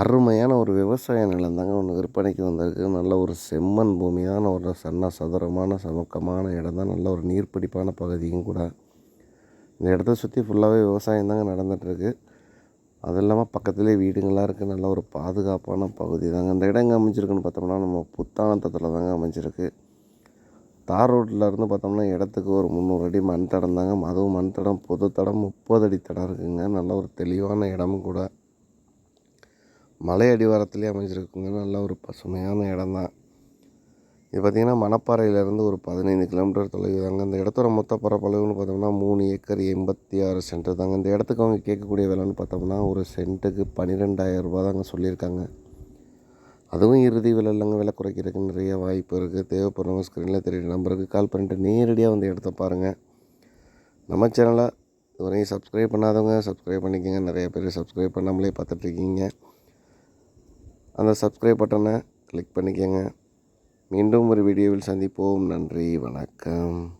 அருமையான ஒரு விவசாய நிலம் தாங்க ஒன்று விற்பனைக்கு வந்திருக்கு. நல்ல ஒரு செம்மண் பூமியான ஒரு சன்ன சதுரமான சமக்கமான இடம் தான் நல்ல ஒரு நீர்ப்பிடிப்பான பகுதியும் கூட. இந்த இடத்த சுற்றி ஃபுல்லாகவே விவசாயம் தாங்க நடந்துகிட்ருக்கு அது இல்லாமல் பக்கத்துலேயே வீடுங்களாக இருக்குது நல்ல ஒரு பாதுகாப்பான பகுதி தாங்க. இந்த இடம் எங்கே அமைஞ்சிருக்குன்னு பார்த்தோம்னா நம்ம புத்தானத்தத்தில் தாங்க அமைஞ்சிருக்கு. தார் ரோட்டில் இருந்து பார்த்தோம்னா இடத்துக்கு ஒரு முந்நூறு அடி மண் தடம் தாங்க. அதுவும் மண் தடம் பொது தடம் முப்பது அடி தடம் இருக்குதுங்க நல்ல ஒரு தெளிவான இடமும் கூட. மலை அடிவாரத்துலேயே அமைஞ்சிருக்குங்க. நல்ல ஒரு பசுமையான இடம் தான் இது பார்த்திங்கன்னா மணப்பாறையிலேருந்து ஒரு பதினைந்து கிலோமீட்டர் தொலைவு தாங்க இந்த இடத்தோட மொத்த பரப்பளவுன்னு பார்த்தோம்னா மூணு ஏக்கர் எண்பத்தி ஆறு சென்ட் தாங்க. இந்த இடத்துக்கு அவங்க கேட்கக்கூடிய விலைன்னு பார்த்தோம்னா ஒரு சென்ட்டுக்கு பன்னிரெண்டாயிரம் ரூபா தாங்க சொல்லியிருக்காங்க. அதுவும் இறுதி விலை இல்லைங்க. விலை குறைக்கிறதுக்கு நிறைய வாய்ப்பு இருக்குது தேவைப்படுறவங்க ஸ்க்ரீனில் தெரியுற நம்பருக்கு கால் பண்ணிட்டு நேரடியாக வந்து இடத்த பாருங்கள் நம்ம சேனலை இதுவரையும் சப்ஸ்கிரைப் பண்ணாதவங்க சப்ஸ்கிரைப் பண்ணிக்கோங்க. நிறைய பேர் சப்ஸ்கிரைப் பண்ணாமலே பார்த்துட்ருக்கீங்க அந்த சப்ஸ்கிரைப் பட்டனை கிளிக் பண்ணிக்கோங்க. மீண்டும் ஒரு வீடியோவில் சந்திப்போம். நன்றி. வணக்கம்.